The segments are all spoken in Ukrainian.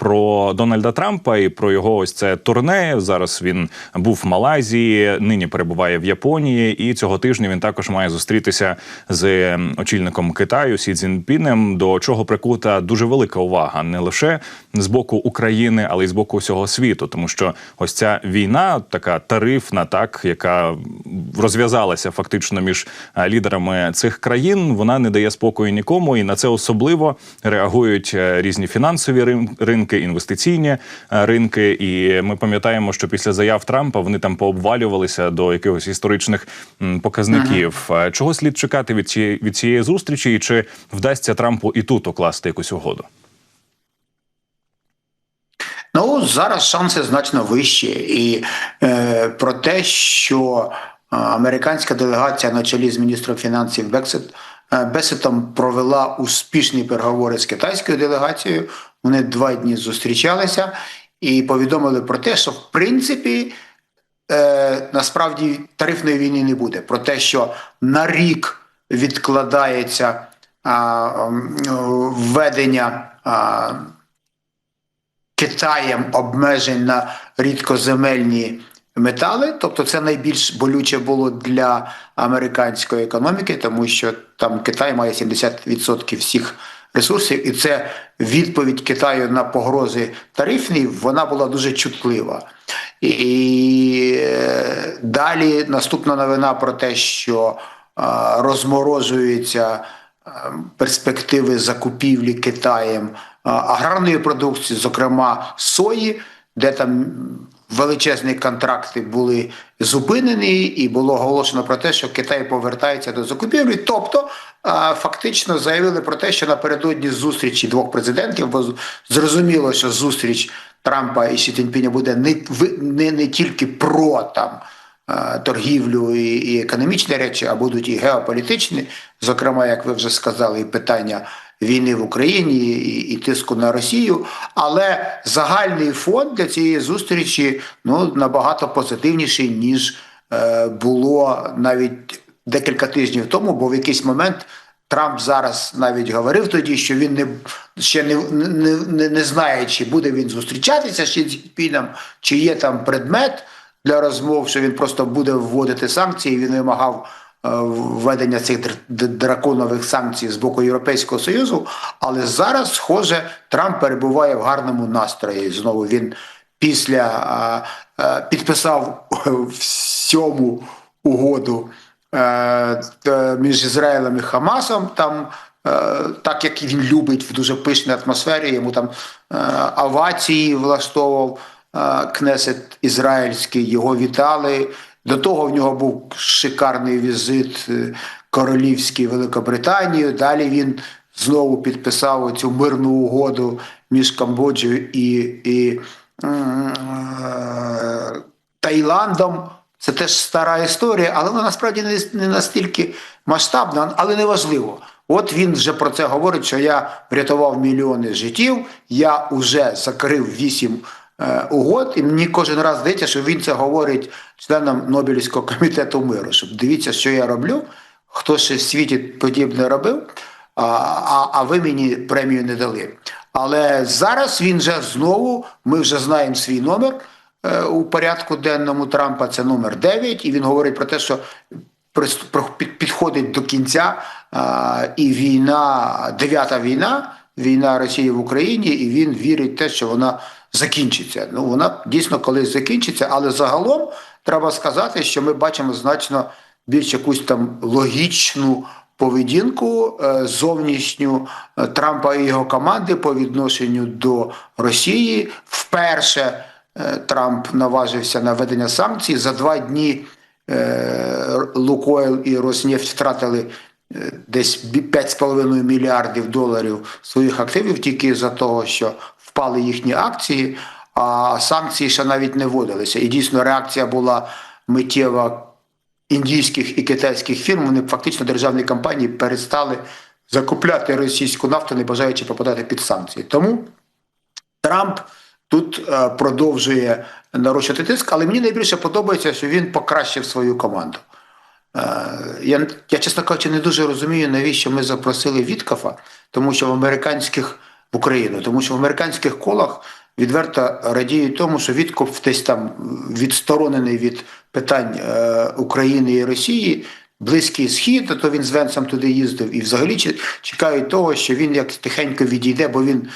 про Дональда Трампа і про його ось це турне. Зараз він був в Малайзії, нині перебуває в Японії, і цього тижня він також має зустрітися з очільником Китаю Сі Цзіньпінем, до чого прикута дуже велика увага. Не лише з боку України, але й з боку всього світу, тому що ось ця війна, така тарифна, так яка розв'язалася фактично між е, лідерами цих країн, вона не дає спокою нікому, і на це особливо реагують е, різні фінансові рин- ринки, інвестиційні е, ринки. І ми пам'ятаємо, що після заяв Трампа вони там пообвалювалися до якихось історичних показників. Е, Чого слід чекати від цієї від цієї зустрічі, і чи вдасться Трампу і тут укласти якусь угоду? Ну зараз шанси значно вищі, і е, про те, що е, американська делегація на чолі з міністром фінансів Бексет Бесетом провела успішні переговори з китайською делегацією. Вони два дні зустрічалися і повідомили про те, що в принципі е, насправді тарифної війни не буде. Про те, що на рік відкладається а, введення. Китаєм обмежень на рідкоземельні метали, тобто це найбільш болюче було для американської економіки, тому що там Китай має 70% всіх ресурсів, і це відповідь Китаю на погрози тарифні, вона була дуже чутлива. І е, далі наступна новина про те, що е, розморожується е, перспективи закупівлі Китаєм аграрної продукції, зокрема сої, де там величезні контракти були зупинені, і було оголошено про те, що Китай повертається до закупівлі. Тобто фактично заявили про те, що напередодні зустрічі двох президентів, бо зрозуміло, що зустріч Трампа і Сі Цзіньпіня буде не, не, не тільки про там. Торгівлю і, і економічні речі, а будуть і геополітичні, зокрема, як ви вже сказали, і питання війни в Україні і, і тиску на Росію. Але загальний фон для цієї зустрічі ну набагато позитивніший ніж е, було навіть декілька тижнів тому, бо в якийсь момент. Трамп зараз навіть говорив тоді, що він не ще не, не, не, знає, чи буде він зустрічатися з Ші чи є там предмет для розмов, що він просто буде вводити санкції. Він вимагав введення цих др- драконових санкцій з боку Європейського Союзу. Але зараз, схоже, Трамп перебуває в гарному настрої. Знову він після е, е, підписав всьому угоду е, між Ізраїлем і Хамасом. Там е, так як він любить в дуже пишній атмосфері, йому там е, авації влаштовував е, Кнесет ізраїльський, його вітали. До того в нього був шикарний візит е, королівський в Далі він знову підписав цю мирну угоду між Камбоджею і, і е, Таїландом. Це теж стара історія, але вона насправді не, настільки масштабна, але не важливо. От він вже про це говорить, що я врятував мільйони життів, я вже закрив вісім угод, і мені кожен раз здається, що він це говорить членам Нобелівського комітету миру. Щоб дивіться, що я роблю, хто ще в світі подібне робив, а, а, а ви мені премію не дали. Але зараз він вже знову, ми вже знаємо свій номер е, у порядку денному Трампа, це номер 9, і він говорить про те, що підходить до кінця і війна, дев'ята війна, війна Росії в Україні, і він вірить в те, що вона закінчиться. Ну вона дійсно колись закінчиться, але загалом треба сказати, що ми бачимо значно більш якусь там логічну поведінку е, зовнішню е, Трампа і його команди по відношенню до Росії. Вперше е, Трамп наважився на введення санкцій за два дні. Лукойл і Роснефть втратили десь бі- 5,5 мільярдів доларів своїх активів тільки за того, що впали їхні акції, а санкції ще навіть не вводилися. І дійсно реакція була миттєва індійських і китайських фірм. Вони фактично державні компанії перестали закупляти російську нафту, не бажаючи попадати під санкції. Тому Трамп тут е, продовжує нарощувати тиск, але мені найбільше подобається, що він покращив свою команду. Е, я, я, чесно кажучи, не дуже розумію, навіщо ми запросили Віткафа, тому що в американських в Україну, тому що в американських колах відверто радіють тому, що Вітков десь там відсторонений від питань е, України і Росії. Близький схід, то він з Венсом туди їздив, і взагалі чекають того, що він як тихенько відійде, бо він,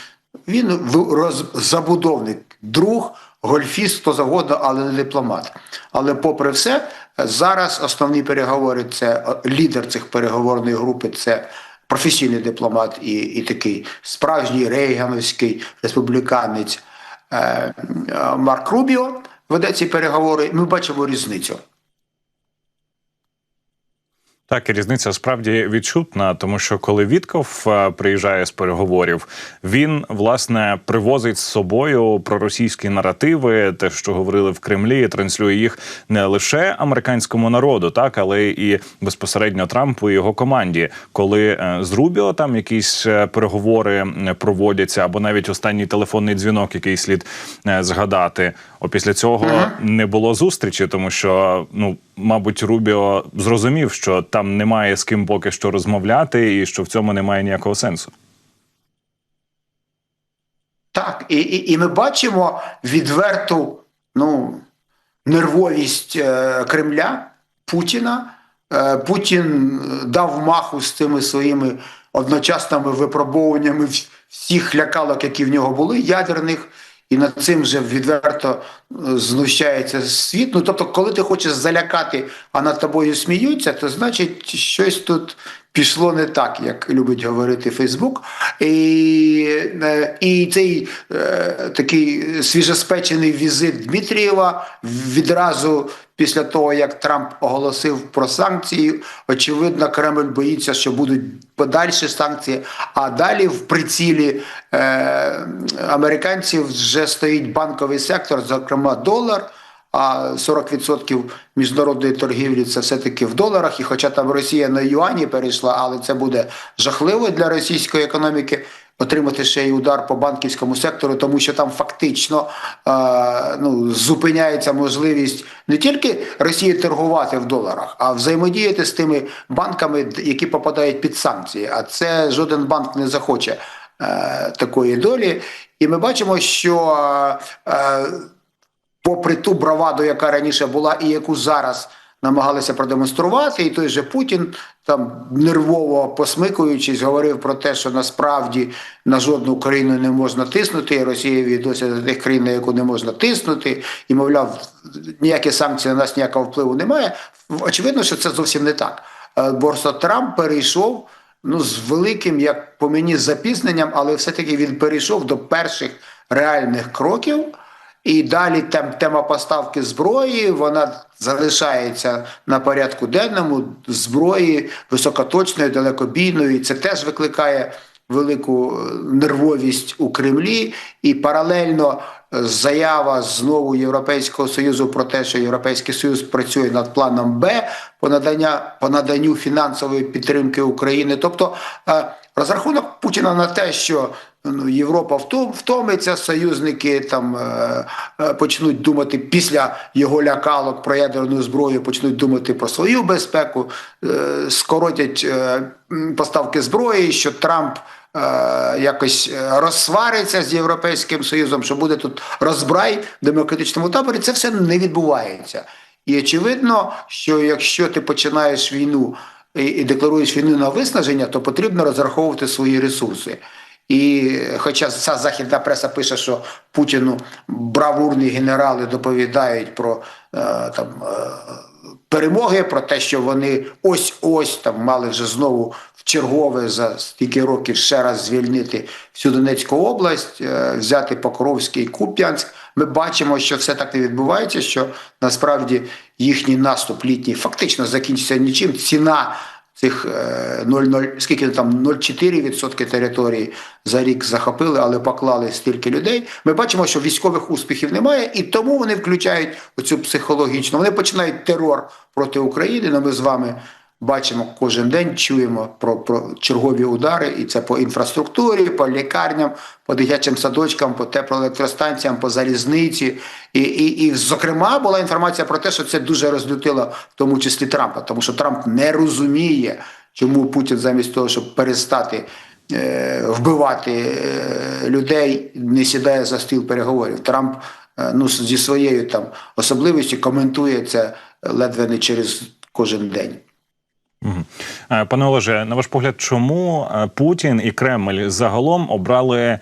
він роз, забудовник, друг, гольфіст, хто завгодно, але не дипломат. Але попри все, зараз основні переговори це лідер цих переговорної групи, це професійний дипломат і, і такий справжній рейгановський республіканець е, Марк Рубіо веде ці переговори. Ми бачимо різницю. Так, і різниця справді відчутна, тому що коли Вітков е, приїжджає з переговорів, він власне привозить з собою проросійські наративи, те, що говорили в Кремлі, транслює їх не лише американському народу, так але і безпосередньо Трампу і його команді. Коли е, з Рубіо там якісь е, переговори проводяться, або навіть останній телефонний дзвінок, який слід згадати. Опісля цього не було зустрічі, тому що ну. Мабуть, Рубіо зрозумів, що там немає з ким поки що розмовляти, і що в цьому немає ніякого сенсу. Так, і, і, і ми бачимо відверту ну, нервовість е, Кремля Путіна. Е, Путін дав маху з цими своїми одночасними випробовуваннями всіх лякалок, які в нього були, ядерних, і над цим вже відверто е, знущається світ. Ну тобто, коли ти хочеш залякати, а над тобою сміються, то значить щось тут пішло не так, як любить говорити Фейсбук. І, е, і цей е, такий свіжоспечений візит Дмитрієва відразу після того, як Трамп оголосив про санкції, очевидно, Кремль боїться, що будуть подальші санкції. А далі в прицілі е, американців вже стоїть банковий сектор, зокрема долар. А 40% міжнародної торгівлі це все-таки в доларах. І хоча там Росія на юані перейшла, але це буде жахливо для російської економіки. Отримати ще й удар по банківському сектору, тому що там фактично е, ну, зупиняється можливість не тільки Росії торгувати в доларах, а взаємодіяти з тими банками, які попадають під санкції. А це жоден банк не захоче е, такої долі. І ми бачимо, що е, попри ту браваду, яка раніше була, і яку зараз намагалися продемонструвати, і той же Путін там нервово посмикуючись, говорив про те, що насправді на жодну країну не можна тиснути, і Росія відноситься до тих країн, на яку не можна тиснути, і мовляв, ніякі санкції на нас ніякого впливу немає. Очевидно, що це зовсім не так. Е, Борсо Трамп перейшов. Ну, з великим, як по мені, запізненням, але все-таки він перейшов до перших реальних кроків. І далі тем, тема поставки зброї вона залишається на порядку денному зброї високоточної, далекобійної. Це теж викликає велику е, нервовість у Кремлі. І паралельно е, заява знову Європейського союзу про те, що Європейський Союз працює над планом Б по надання по наданню фінансової підтримки України. Тобто е, розрахунок Путіна на те, що ну, Європа втомиться, союзники там е, е, почнуть думати після його лякалок про ядерну зброю, почнуть думати про свою безпеку, е, скоротять поставки зброї, що Трамп. Якось розсвариться з Європейським Союзом, що буде тут розбрай в демократичному таборі, це все не відбувається. І очевидно, що якщо ти починаєш війну і декларуєш війну на виснаження, то потрібно розраховувати свої ресурси. І хоча ця західна преса пише, що Путіну бравурні генерали доповідають про е, там е, перемоги, про те, що вони ось-ось там мали вже знову в чергове за стільки років ще раз звільнити всю Донецьку область, е, взяти Покровський Куп'янськ. Ми бачимо, що все так не відбувається, що насправді їхній наступ літній фактично закінчиться нічим. Ціна цих е, 0,0, скільки там 0,4% території за рік захопили, але поклали стільки людей. Ми бачимо, що військових успіхів немає, і тому вони включають оцю психологічну. Вони починають терор проти України. Ну, ми з вами бачимо кожен день, чуємо про, про чергові удари, і це по інфраструктурі, по лікарням, по дитячим садочкам, по теплоелектростанціям, по залізниці. І, і, і, зокрема, була інформація про те, що це дуже розлютило в тому числі Трампа, тому що Трамп не розуміє, чому Путін замість того, щоб перестати е, вбивати е, людей, не сідає за стіл переговорів. Трамп е, ну, зі своєю там особливістю коментує це ледве не через кожен день. Е, Пане Олеже, на ваш погляд, чому е, Путін і Кремль загалом обрали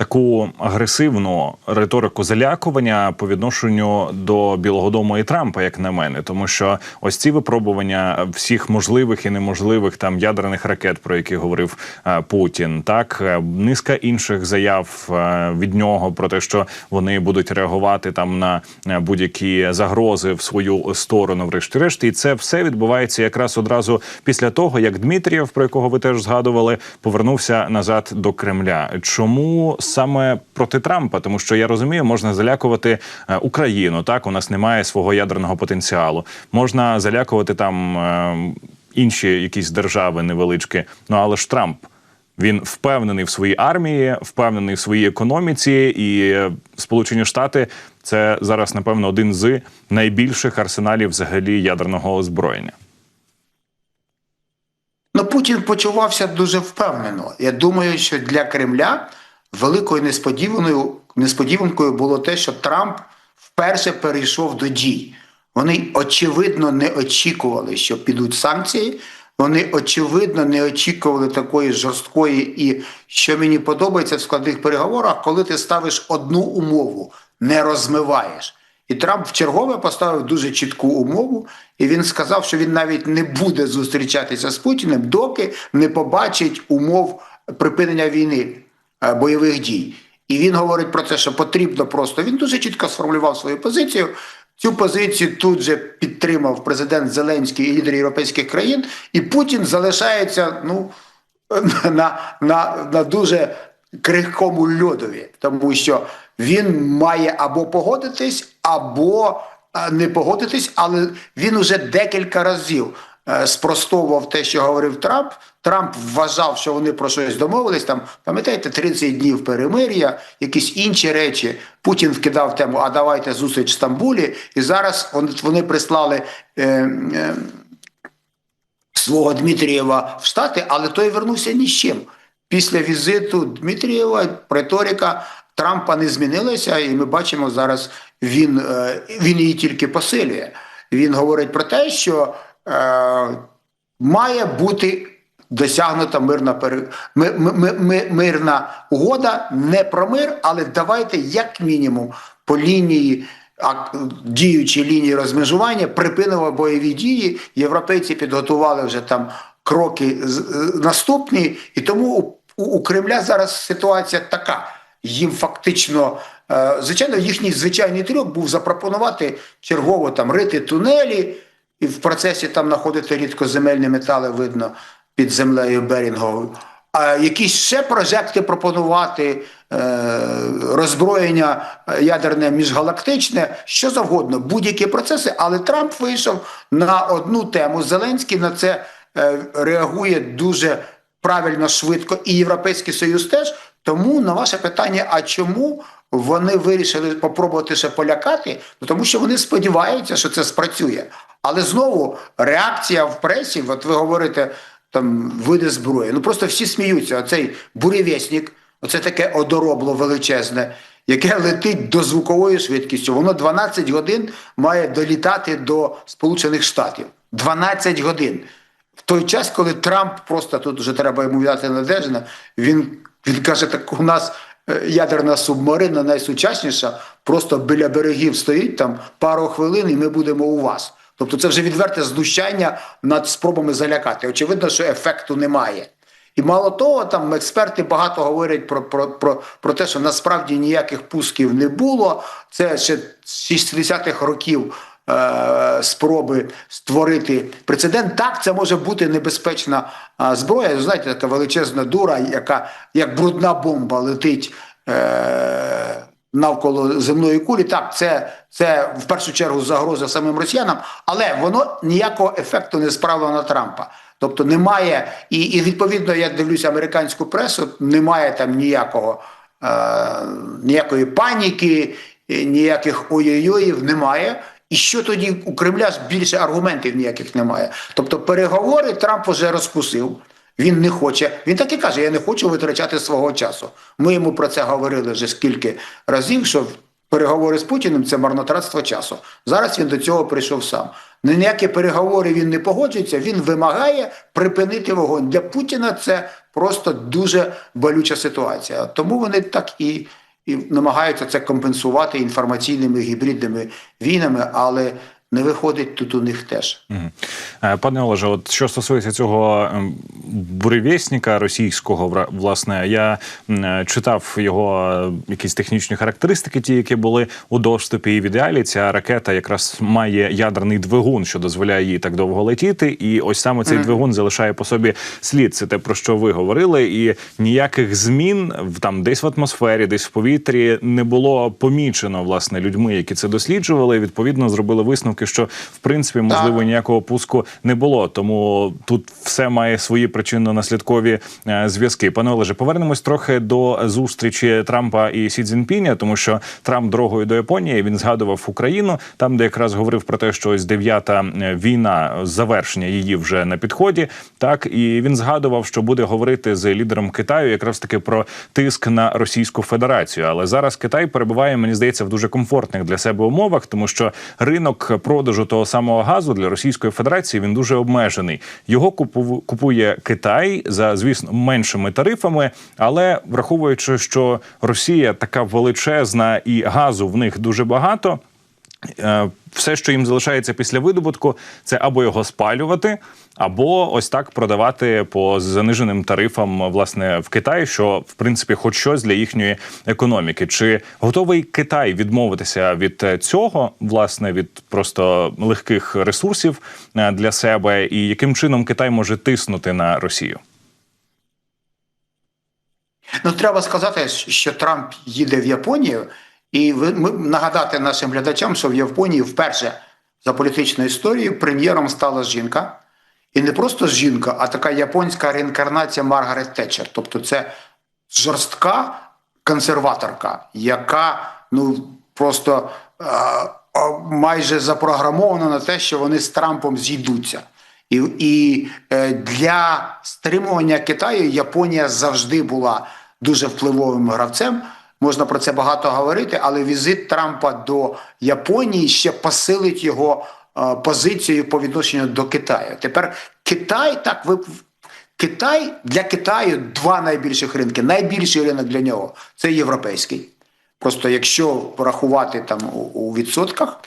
таку агресивну риторику залякування по відношенню до Білого Дому і Трампа, як на мене, тому що ось ці випробування всіх можливих і неможливих там ядерних ракет, про які говорив е, Путін, так е, низка інших заяв е, від нього про те, що вони будуть реагувати там на е, будь-які загрози в свою сторону, врешті-решт, і це все відбувається якраз одразу після того, як Дмитрієв, про якого ви теж згадували, повернувся назад до Кремля. Чому саме проти Трампа? Тому що я розумію, можна залякувати е, Україну. Так у нас немає свого ядерного потенціалу. Можна залякувати там е, інші якісь держави невеличкі. Ну але ж Трамп. Він впевнений в своїй армії, впевнений в своїй економіці, і е, Сполучені Штати це зараз, напевно, один з найбільших арсеналів взагалі ядерного озброєння. Ну, Путін почувався дуже впевнено. Я думаю, що для Кремля великою несподіваною несподіванкою було те, що Трамп вперше перейшов до дій. Вони очевидно не очікували, що підуть санкції. Вони очевидно не очікували такої жорсткої і що мені подобається в складних переговорах, коли ти ставиш одну умову, не розмиваєш. І Трамп в чергове поставив дуже чітку умову, і він сказав, що він навіть не буде зустрічатися з Путіним, доки не побачить умов припинення війни бойових дій. І він говорить про те, що потрібно просто. Він дуже чітко сформулював свою позицію. Цю позицію тут же підтримав президент Зеленський і лідери європейських країн, і Путін залишається ну, на, на, на дуже крихкому льодові, тому що він має або погодитись, або е, не погодитись, але він уже декілька разів е, спростовував те, що говорив Трамп. Трамп вважав, що вони про щось домовились. Там пам'ятаєте, 30 днів перемир'я, якісь інші речі. Путін вкидав тему, а давайте зустріч в Стамбулі. І зараз вони, прислали. Е, е, Свого Дмитрієва в Штати, але той вернувся ні з чим. Після візиту Дмитрієва риторика Трампа не змінилася, і ми бачимо зараз, він, е, він її тільки посилює. Він говорить про те, що е, має бути досягнута мирна ми, ми, ми, мирна угода, не про мир, але давайте як мінімум по лінії. А діючі лінії розмежування припинили бойові дії. Європейці підготували вже там кроки е, наступні, і тому у, у, у Кремля зараз ситуація така. Їм фактично, е, звичайно, їхній звичайний трюк був запропонувати чергово там рити тунелі, і в процесі там знаходити рідкоземельні метали, видно під землею Берінговою. А якісь ще прожекти пропонувати, е, роззброєння е, ядерне міжгалактичне, що завгодно, будь-які процеси. Але Трамп вийшов на одну тему. Зеленський на це е, реагує дуже правильно, швидко, і Європейський Союз теж. Тому на ваше питання, а чому вони вирішили попробувати ще полякати? Ну тому що вони сподіваються, що це спрацює. Але знову реакція в пресі, от ви говорите там види зброї. Ну просто всі сміються. Оцей буревісник, оце таке одоробло величезне, яке летить до звукової швидкістю. Воно 12 годин має долітати до Сполучених Штатів. 12 годин. В той час, коли Трамп просто тут вже треба йому віддати надежне, він, він каже, так у нас ядерна субмарина найсучасніша, просто біля берегів стоїть там пару хвилин, і ми будемо у вас. Тобто це вже відверте знущання над спробами залякати. Очевидно, що ефекту немає. І мало того, там експерти багато говорять про, про, про, про те, що насправді ніяких пусків не було. Це ще з 60-х років е, спроби створити прецедент. Так, це може бути небезпечна е, зброя. Знаєте, така величезна дура, яка як брудна бомба летить. Е, навколо земної кулі. Так, це, це в першу чергу загроза самим росіянам, але воно ніякого ефекту не справило на Трампа. Тобто немає, і, і відповідно, я дивлюся американську пресу, немає там ніякого, е, ніякої паніки, е, ніяких ой-ой-оїв немає. І що тоді у Кремля більше аргументів ніяких немає. Тобто переговори Трамп вже розкусив. Він не хоче. Він так і каже: я не хочу витрачати свого часу. Ми йому про це говорили вже скільки разів, що переговори з Путіним це марнотратство часу. Зараз він до цього прийшов сам. На ніякі переговори він не погоджується. Він вимагає припинити вогонь. Для Путіна це просто дуже болюча ситуація. Тому вони так і, і намагаються це компенсувати інформаційними гібридними війнами, але не виходить тут у них теж. Е, Пане Олеже, от що стосується цього ем, буревісника російського, власне, я е, читав його е, якісь технічні характеристики, ті, які були у доступі. І в ідеалі ця ракета якраз має ядерний двигун, що дозволяє їй так довго летіти. І ось саме цей двигун залишає по собі слід. Це те, про що ви говорили, і ніяких змін в там десь в атмосфері, десь в повітрі не було помічено власне людьми, які це досліджували. І, Відповідно, зробили висновки, що в принципі можливо Так. ніякого пуску не було. Тому тут все має свої причинно-наслідкові е, зв'язки. Пане Олеже, повернемось трохи до зустрічі Трампа і Сі Цзіньпіня, тому що Трамп дорогою до Японії він згадував Україну, там де якраз говорив про те, що ось дев'ята е, війна, завершення її вже на підході. Так і він згадував, що буде говорити з лідером Китаю, якраз таки про тиск на Російську Федерацію. Але зараз Китай перебуває, мені здається, в дуже комфортних для себе умовах, тому що ринок продажу того самого газу для Російської Федерації він дуже обмежений. Його купу- купує Китай за звісно меншими тарифами, але враховуючи, що Росія така величезна і газу в них дуже багато. Е, Все, що їм залишається після видобутку, це або його спалювати, або ось так продавати по заниженим тарифам власне в Китаї, що в принципі хоч щось для їхньої економіки. Чи готовий Китай відмовитися від е, цього, власне, від просто легких ресурсів е, для себе, і яким чином Китай може тиснути на Росію? Ну, треба сказати, що Трамп їде в Японію, і ви- ми нагадати нашим глядачам, що в Японії вперше за політичною історією прем'єром стала жінка. І не просто жінка, а така японська реінкарнація Маргарет Тетчер. Тобто це жорстка консерваторка, яка ну просто е, майже запрограмована на те, що вони з Трампом зійдуться. І, і е, для стримування Китаю Японія завжди була дуже впливовим гравцем. Можна про це багато говорити, але візит Трампа до Японії ще посилить його е, позицію по відношенню до Китаю. Тепер Китай так ви Китай для Китаю два найбільших ринки. Найбільший ринок для нього це європейський. Просто якщо порахувати там у, відсотках,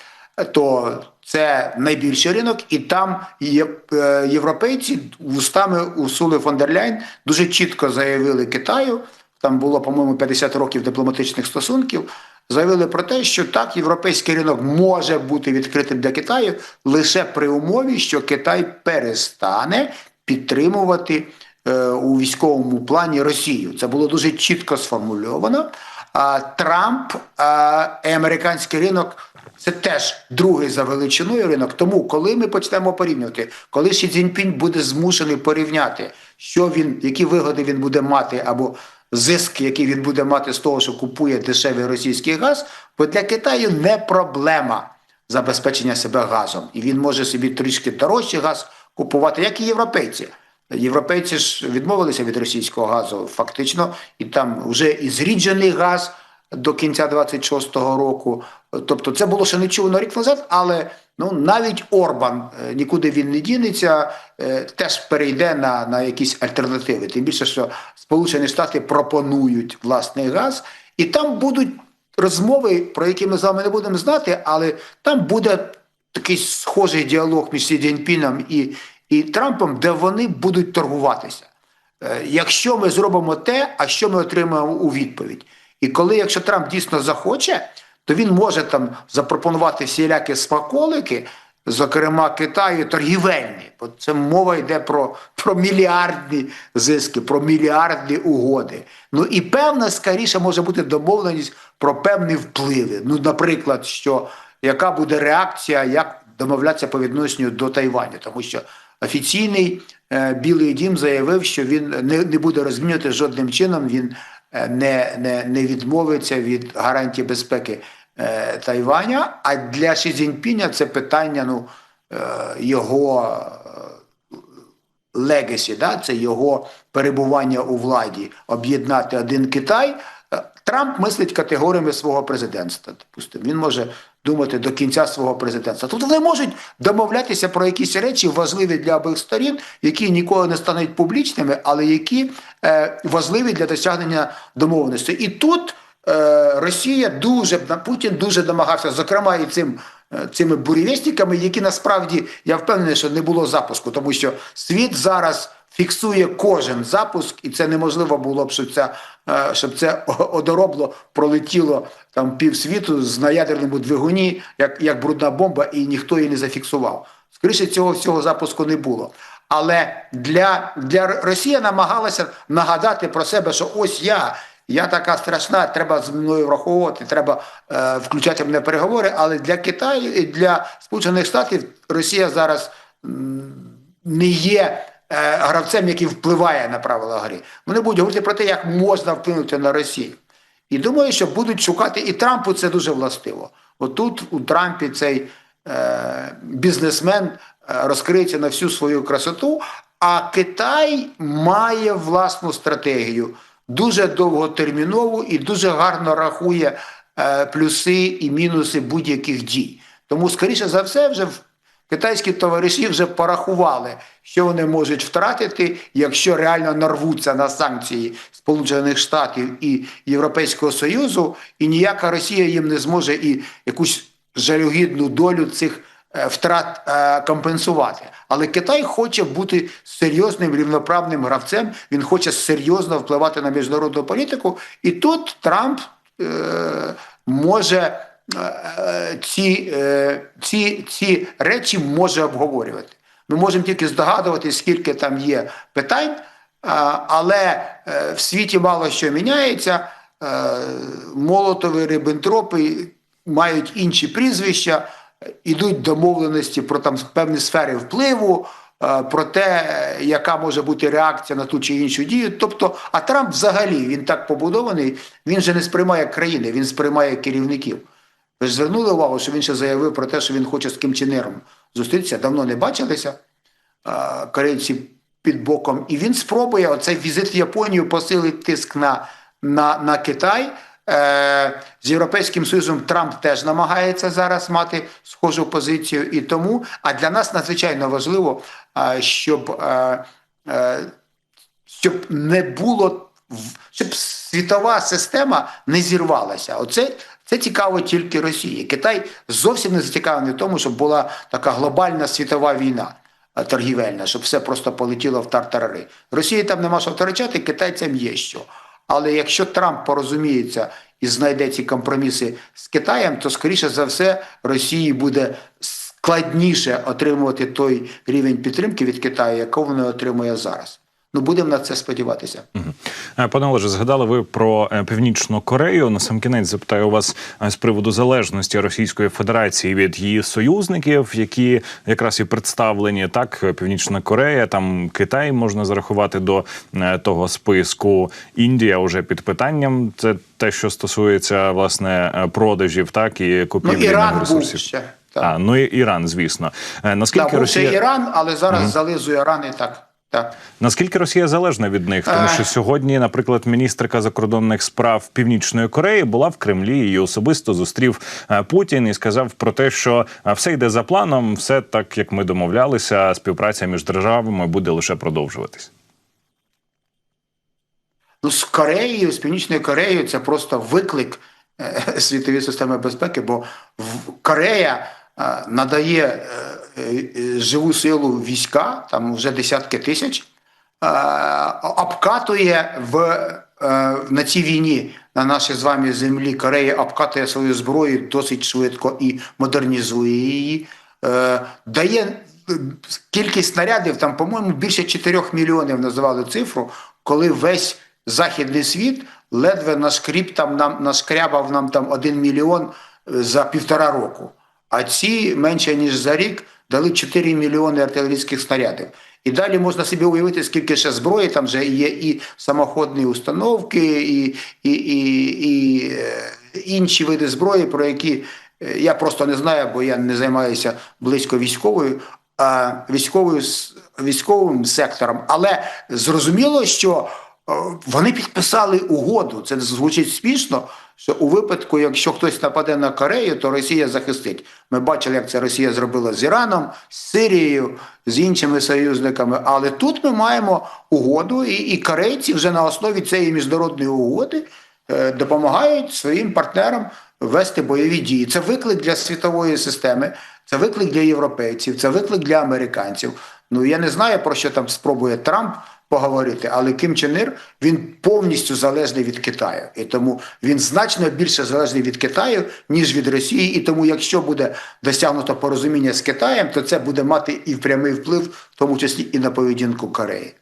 то це найбільший ринок, і там є, е, європейці вустами Урсули фон дер Ляйн дуже чітко заявили Китаю. Там було, по-моєму, 50 років дипломатичних стосунків. Заявили про те, що так, європейський ринок може бути відкритим для Китаю лише при умові, що Китай перестане підтримувати е, у військовому плані Росію. Це було дуже чітко сформульовано. А Трамп а, і американський ринок це теж другий за величиною ринок. Тому, коли ми почнемо порівнювати, коли Ші Цзіньпінь буде змушений порівняти, що він, які вигоди він буде мати, або зиск, який він буде мати з того, що купує дешевий російський газ, бо для Китаю не проблема забезпечення себе газом. І він може собі трішки дорожчий газ купувати, як і європейці. Європейці ж відмовилися від російського газу, фактично, і там вже і зріджений газ до кінця 26-го року. Тобто, це було ще нечувано рік назад, але ну навіть Орбан е, нікуди він не дінеться, е, теж перейде на, на якісь альтернативи. Тим більше, що Сполучені Штати пропонують власний газ, і там будуть розмови, про які ми з вами не будемо знати, але там буде такий схожий діалог між Сі Цзіньпіном і, і Трампом, де вони будуть торгуватися. Е, Якщо ми зробимо те, а що ми отримаємо у відповідь? І коли, якщо Трамп дійсно захоче, то він може там запропонувати всілякі смаколики, зокрема Китаю, торгівельні, бо це мова йде про, про мільярдні зиски, про мільярдні угоди. Ну і певна, скоріше може бути домовленість про певні впливи. Ну, наприклад, що яка буде реакція, як домовлятися по відношенню до Тайваню, тому що офіційний е, Білий Дім заявив, що він не, не буде розмінювати жодним чином. Він не, не, не відмовиться від гарантії безпеки е, Тайваня. А для Ші Цзіньпіня це питання ну, е, його е, легасі, да, це його перебування у владі, об'єднати один Китай. Трамп мислить категоріями свого президентства. Допустимо, він може думати до кінця свого президентства. Тут вони можуть домовлятися про якісь речі важливі для обох сторін, які ніколи не стануть публічними, але які е, важливі для досягнення домовленості. І тут Росія дуже Путін дуже домагався, зокрема і цим. е, Цими бурєвєстниками, які насправді я впевнений, що не було запуску, тому що світ зараз фіксує кожен запуск, і це неможливо було б, щоб це, е, щоб це одоробло пролетіло там півсвіту з на ядерному двигуні, як, як брудна бомба, і ніхто її не зафіксував. Скоріше цього всього запуску не було. Але для, для Росія намагалася нагадати про себе, що ось я. Я така страшна, треба з мною враховувати, треба е, включати мене в переговори. Але для Китаю і для Сполучених Штатів Росія зараз не є е, гравцем, який впливає на правила гри. Вони будуть говорити про те, як можна вплинути на Росію. І думаю, що будуть шукати, і Трампу це дуже властиво. Отут у Трампі цей е, бізнесмен е, розкриється на всю свою красоту, а Китай має власну стратегію, дуже довготермінову і дуже гарно рахує е, плюси і мінуси будь-яких дій. Тому, скоріше за все, вже Китайські товариші вже порахували, що вони можуть втратити, якщо реально нарвуться на санкції Сполучених Штатів і Європейського Союзу, і ніяка Росія їм не зможе і якусь жалюгідну долю цих втрат е, компенсувати. Але Китай хоче бути серйозним рівноправним гравцем. Він хоче серйозно впливати на міжнародну політику, і тут Трамп е, може е, ці, е, ці, ці речі може обговорювати. Ми можемо тільки здогадувати, скільки там є питань, але е, в світі мало що міняється. Е, Молотови, Риббентропи мають інші прізвища, ідуть домовленості про там певні сфери впливу. е, Про те, яка може бути реакція на ту чи іншу дію. Тобто, а Трамп взагалі він так побудований, він же не сприймає країни, він сприймає керівників. Ви ж звернули увагу, що він ще заявив про те, що він хоче з Ким Чен зустрітися, давно не бачилися а, корейці під боком. І він спробує оцей візит в Японію посилить тиск на, на, на Китай. Е, з Європейським Союзом Трамп теж намагається зараз мати схожу позицію. І тому, а для нас надзвичайно важливо, щоб, е, е, щоб не було щоб світова система не зірвалася. Оце це цікаво тільки Росії. Китай зовсім не зацікавлений в тому, щоб була така глобальна світова війна е, торгівельна, щоб все просто полетіло в тартарари. Росії там нема що втрачати, китайцям є що. Але якщо Трамп порозуміється і знайде ці компроміси з Китаєм, то скоріше за все Росії буде складніше отримувати той рівень підтримки від Китаю, якого вона отримує зараз. Ну будемо на це сподіватися. Е, Пане Олеже, згадали ви про е, Північну Корею. На сам кінець запитаю вас е, з приводу залежності Російської Федерації від її союзників, які якраз і представлені так. Північна Корея, там Китай можна зарахувати до того списку. Індія вже під питанням. Це те, що стосується власне продажів, так і Ну, купівлі Іран був ще. Так. А ну і Іран, звісно. Наскільки був Росія ще Іран, але зараз зализує Іран і так. Так. Наскільки Росія залежна від них? Тому що сьогодні, наприклад, міністрка закордонних справ Північної Кореї була в Кремлі і особисто зустрів е, Путін і сказав про те, що е, все йде за планом, все так як ми домовлялися. Співпраця між державами буде лише продовжуватись. Ну, з Кореєю, з Північною Кореєю це просто виклик е, світової системи безпеки, бо Корея е, надає е, е, живу силу війська, там вже десятки тисяч, е, обкатує в, е, на цій війні на нашій з вами землі. Корея обкатує свою зброю досить швидко і модернізує її. Е, Дає е, кількість снарядів, там, по-моєму, більше 4 мільйонів називали цифру, коли весь західний світ ледве нашкріб там нам нашкрябав нам там 1 мільйон е, за півтора року. А ці менше ніж за рік дали 4 мільйони артилерійських снарядів. І далі можна собі уявити, скільки ще зброї там вже є і самоходні установки, і, і, і, і е, інші види зброї, про які е, я просто не знаю, бо я не займаюся близько військовою. А військовою військовим сектором, але зрозуміло, що е, вони підписали угоду. Це звучить смішно. Що у випадку, якщо хтось нападе на Корею, то Росія захистить. Ми бачили, як це Росія зробила з Іраном, з Сирією, з іншими союзниками. Але тут ми маємо угоду, і, і корейці вже на основі цієї міжнародної угоди е, допомагають своїм партнерам вести бойові дії. Це виклик для світової системи, це виклик для європейців, це виклик для американців. Ну я не знаю про що там спробує Трамп поговорити, але Кім Чен Ір, він повністю залежний від Китаю, і тому він значно більше залежний від Китаю ніж від Росії. І тому, якщо буде досягнуто порозуміння з Китаєм, то це буде мати і прямий вплив, в тому числі і на поведінку Кореї.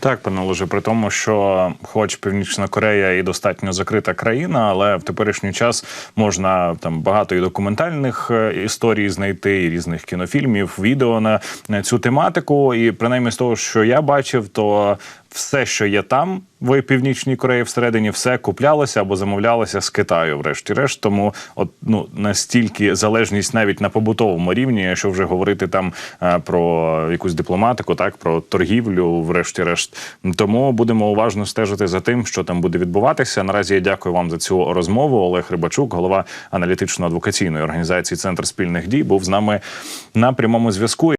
Так, пане Олеже, при тому, що, хоч Північна Корея і достатньо закрита країна, але в теперішній час можна там багато і документальних е, історій знайти, і різних кінофільмів, відео на, цю тематику. І принаймні з того, що я бачив, то все, що є там в Північній Кореї всередині, все куплялося або замовлялося з Китаю, врешті-решт. Тому от ну настільки залежність навіть на побутовому рівні, якщо вже говорити там е, про якусь дипломатику, так про торгівлю, врешті-решт. Тому будемо уважно стежити за тим, що там буде відбуватися. Наразі я дякую вам за цю розмову. Олег Рибачук, голова аналітично-адвокаційної організації Центр спільних дій, був з нами на прямому зв'язку.